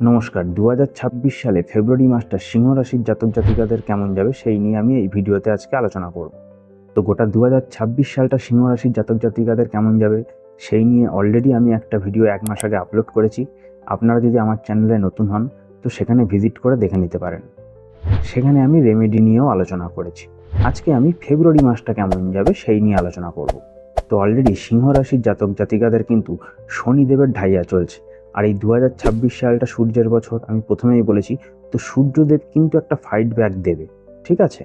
নমস্কার দু হাজার ছাব্বিশ সালে ফেব্রুয়ারি মাসটা সিংহ রাশির জাতক জাতিকাদের কেমন যাবে সেই নিয়ে আমি এই ভিডিওতে আজকে আলোচনা করব। তো গোটা দু হাজার ছাব্বিশ সালটা সিংহ রাশির জাতক জাতিকাদের কেমন যাবে সেই নিয়ে অলরেডি আমি একটা ভিডিও এক মাস আগে আপলোড করেছি। আপনারা যদি আমার চ্যানেলে নতুন হন, তো সেখানে ভিজিট করে দেখে নিতে পারেন। সেখানে আমি রেমেডি নিয়েও আলোচনা করেছি। আজকে আমি ফেব্রুয়ারি মাসটা কেমন যাবে সেই নিয়ে আলোচনা করব। তো অলরেডি সিংহ রাশির জাতক জাতিকাদের কিন্তু শনিদেবের ঢাইয়া চলছে। আর এই দু হাজার ছাব্বিশ সালটা সূর্যের বছর আমি প্রথমেই বলেছি, তো সূর্যদেব কিন্তু একটা ফাইট ব্যাক দেবে, ঠিক আছে?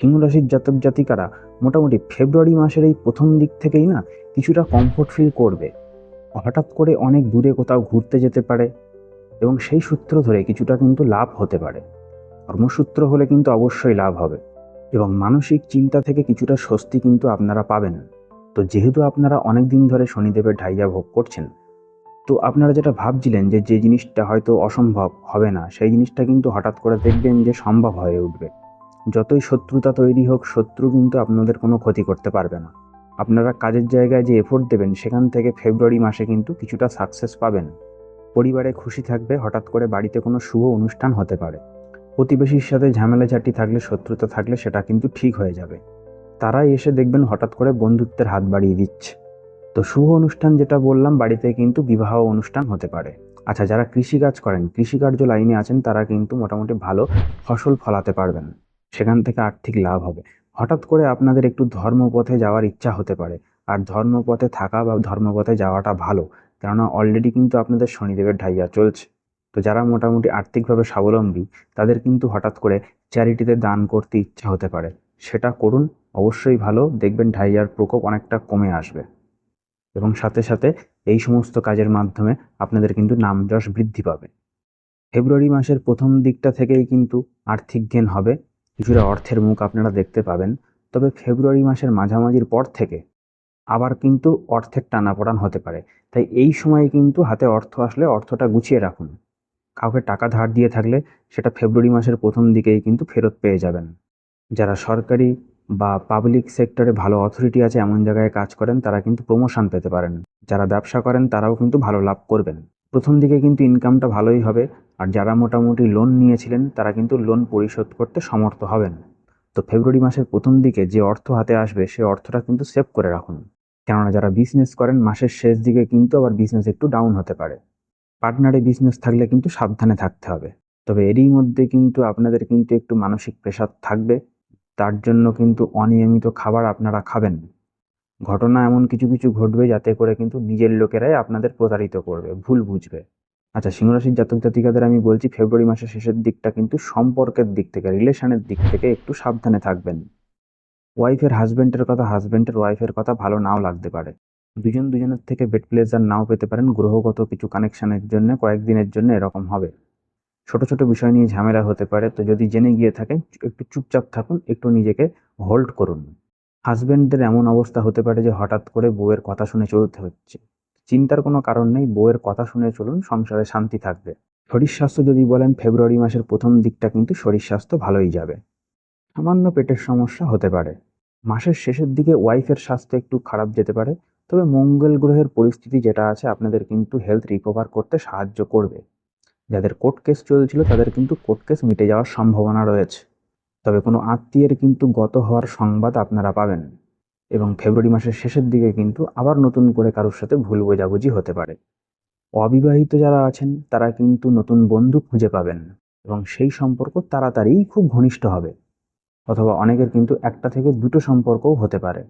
সিংহ রাশির জাতক জাতিকারা মোটামুটি ফেব্রুয়ারি মাসের এই প্রথম দিক থেকেই না কিছুটা কমফোর্ট ফিল করবে। হঠাৎ করে অনেক দূরে কোথাও ঘুরতে যেতে পারে এবং সেই সূত্র ধরে কিছুটা কিন্তু লাভ হতে পারে। কর্মসূত্র হলে কিন্তু অবশ্যই লাভ হবে এবং মানসিক চিন্তা থেকে কিছুটা স্বস্তি কিন্তু আপনারা পাবেন। তো যেহেতু আপনারা অনেক দিন ধরে শনিদেবের ঢাইয়া ভোগ করছেন তো আপনারা যেটা ভাবছিলেন যে যে জিনিসটা হয়তো অসম্ভব হবে না, সেই জিনিসটা কিন্তু হঠাৎ করে দেখবেন যে সম্ভব হয়ে উঠবে। যতই শত্রুতা তৈরি হোক, শত্রু কিন্তু আপনাদের কোনো ক্ষতি করতে পারবে না। আপনারা কাজের জায়গায় যে এফোর্ট দেবেন, সেখান থেকে ফেব্রুয়ারি মাসে কিন্তু কিছুটা সাকসেস পাবেন। পরিবারে খুশি থাকবে, হঠাৎ করে বাড়িতে কোনো শুভ অনুষ্ঠান হতে পারে। প্রতিবেশীর সাথে ঝামেলা ঝাঁটি থাকলে, শত্রুতা থাকলে সেটা কিন্তু ঠিক হয়ে যাবে। তারাই এসে দেখবেন হঠাৎ করে বন্ধুত্বের হাত বাড়িয়ে দিচ্ছে। তো শুভ অনুষ্ঠান যেটা বললাম, বাড়িতে কিন্তু বিবাহ অনুষ্ঠান হতে পারে। আচ্ছা যারা কৃষিকাজ করেন, কৃষিকার্য লাইনে আছেন, তারা কিন্তু মোটামুটি ভালো ফসল ফলাতে পারবেন। সেখান থেকে আর্থিক লাভ হবে। হঠাৎ করে আপনাদের একটু ধর্মপথে যাওয়ার ইচ্ছা হতে পারে। আর ধর্মপথে থাকা বা ধর্মপথে যাওয়াটা ভালো, কেননা অলরেডি কিন্তু আপনাদের শনিদেবের ঢাইয়া চলছে। তো যারা মোটামুটি আর্থিকভাবে স্বাবলম্বী, তাদের কিন্তু হঠাৎ করে চ্যারিটিতে দান করতে ইচ্ছা হতে পারে। সেটা করুন, অবশ্যই ভালো। দেখবেন ঢাইয়ার প্রকোপ অনেকটা কমে আসবে। এবং সাথে সাথে এই সমস্ত কাজের মাধ্যমে আপনাদের কিন্তু নাম যশ বৃদ্ধি পাবে। ফেব্রুয়ারি মাসের প্রথম দিকটা থেকেই কিন্তু আর্থিক জ্ঞান হবে। কিছুটা অর্থের মুখ আপনারা দেখতে পাবেন। তবে ফেব্রুয়ারি মাসের মাঝামাঝির পর থেকে আবার কিন্তু অর্থের টানাপোড়ান হতে পারে। তাই এই সময়ে কিন্তু হাতে অর্থ আসলে অর্থটা গুছিয়ে রাখুন। কাউকে টাকা ধার দিয়ে থাকলে সেটা ফেব্রুয়ারি মাসের প্রথম দিকেই কিন্তু ফেরত পেয়ে যাবেন। যারা সরকারি বা পাবলিক সেক্টরে ভালো অথরিটি আছে, এমন জায়গায় কাজ করেন, তারা কিন্তু প্রমোশন পেতে পারেন। যারা ব্যবসা করেন, তারাও কিন্তু ভালো লাভ করবেন। প্রথম দিকে কিন্তু ইনকামটা ভালোই হবে, আর যারা মোটামুটি লোন নিয়েছিলেন, তারা কিন্তু লোন পরিশোধ করতে সমর্থ হবেন। তো ফেব্রুয়ারি মাসের প্রথম দিকে যে অর্থ হাতে আসবে, সে অর্থটা কিন্তু সেভ করে রাখুন। কেননা যারা বিজনেস করেন, মাসের শেষ দিকে কিন্তু আবার বিজনেস একটু ডাউন হতে পারে। পার্টনারে বিজনেস থাকলে কিন্তু সাবধানে থাকতে হবে। তবে এরই মধ্যে কিন্তু আপনাদের কিন্তু একটু মানসিক প্রেশার থাকবে। তার জন্য কিন্তু অনিয়মিত খাবার আপনারা খাবেন। ঘটনা এমন কিছু কিছু ঘটবে যাতে করে কিন্তু নিজের লোকেরাই আপনাদের প্রতারিত করবে, ভুল বুঝবে। আচ্ছা সিংহরাশির জাতক জাতিকাদের আমি বলছি, ফেব্রুয়ারি মাসের শেষের দিকটা কিন্তু সম্পর্কের দিক থেকে, রিলেশনের দিক থেকে একটু সাবধানে থাকবেন। ওয়াইফের হাজব্যান্ডের কথা হাজব্যান্ডের ওয়াইফের কথা ভালো নাও লাগতে পারে। দুজন দুজনের থেকে বেড প্লেজার নাও পেতে পারেন, গ্রহগত কিছু কানেকশনের জন্য, কয়েকদিনের জন্য এরকম হবে। ছোট ছোট বিষয় নিয়ে ঝামেলা হতে পারে। তো যদি জেনে গিয়ে থাকেন, একটু চুপচাপ থাকুন, একটু নিজেকে হোল্ড করুন। হাজব্যান্ডদের এমন অবস্থা হতে পারে যে হঠাৎ করে বউয়ের কথা শুনে চলতে হচ্ছে। চিন্তার কোনো কারণ নেই, বউয়ের কথা শুনে চলুন, সংসারে শান্তি থাকবে। শরীর স্বাস্থ্য যদি বলেন, ফেব্রুয়ারি মাসের প্রথম দিকটা কিন্তু শরীর স্বাস্থ্য ভালোই যাবে। সামান্য পেটের সমস্যা হতে পারে। মাসের শেষের দিকে ওয়াইফের স্বাস্থ্য একটু খারাপ যেতে পারে। তবে মঙ্গল গ্রহের পরিস্থিতি যেটা আছে, আপনাদের কিন্তু হেলথ রিকভার করতে সাহায্য করবে। যাদের কোর্ট কেস চলছিল, তাদের কিন্তু কোর্ট কেস মিটে যাওয়ার সম্ভাবনা রয়েছে। তবে কোনো আত্মীয়ের কিন্তু গত হওয়ার সংবাদ আপনারা পাবেন। এবং ফেব্রুয়ারি মাসের শেষের দিকে কিন্তু আবার নতুন করে কারোর সাথে ভুল বোঝাবুঝি হতে পারে। অবিবাহিত যারা আছেন, তারা কিন্তু নতুন বন্ধু খুঁজে পাবেন এবং সেই সম্পর্ক তাড়াতাড়িই খুব ঘনিষ্ঠ হবে। অথবা অনেকের কিন্তু একটা থেকে দুটো সম্পর্কও হতে পারে।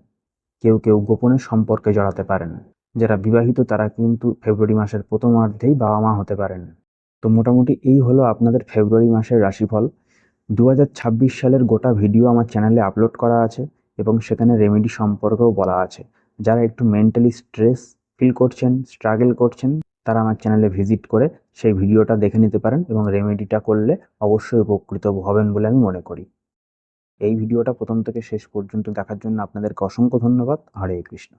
কেউ কেউ গোপনে সম্পর্কে জড়াতে পারেন। যারা বিবাহিত, তারা কিন্তু ফেব্রুয়ারি মাসের প্রথমার্ধেই বাবা মা হতে পারেন। তো মোটামুটি এই হলো আপনাদের ফেব্রুয়ারি মাসের রাশিফল। দু হাজার ছাব্বিশ সালের গোটা ভিডিও আমার চ্যানেলে আপলোড করা আছে এবং সেখানে রেমেডি সম্পর্কেও বলা আছে। যারা একটু মেন্টালি স্ট্রেস ফিল করছেন স্ট্রাগল করছেন, তারা আমার চ্যানেলে ভিজিট করে সেই ভিডিওটা দেখে নিতে পারেন এবং রেমেডিটা করলে অবশ্যই উপকৃত হবেন বলে আমি মনে করি। এই ভিডিওটা প্রথম থেকে শেষ পর্যন্ত দেখার জন্য আপনাদেরকে অসংখ্য ধন্যবাদ। হরে কৃষ্ণ।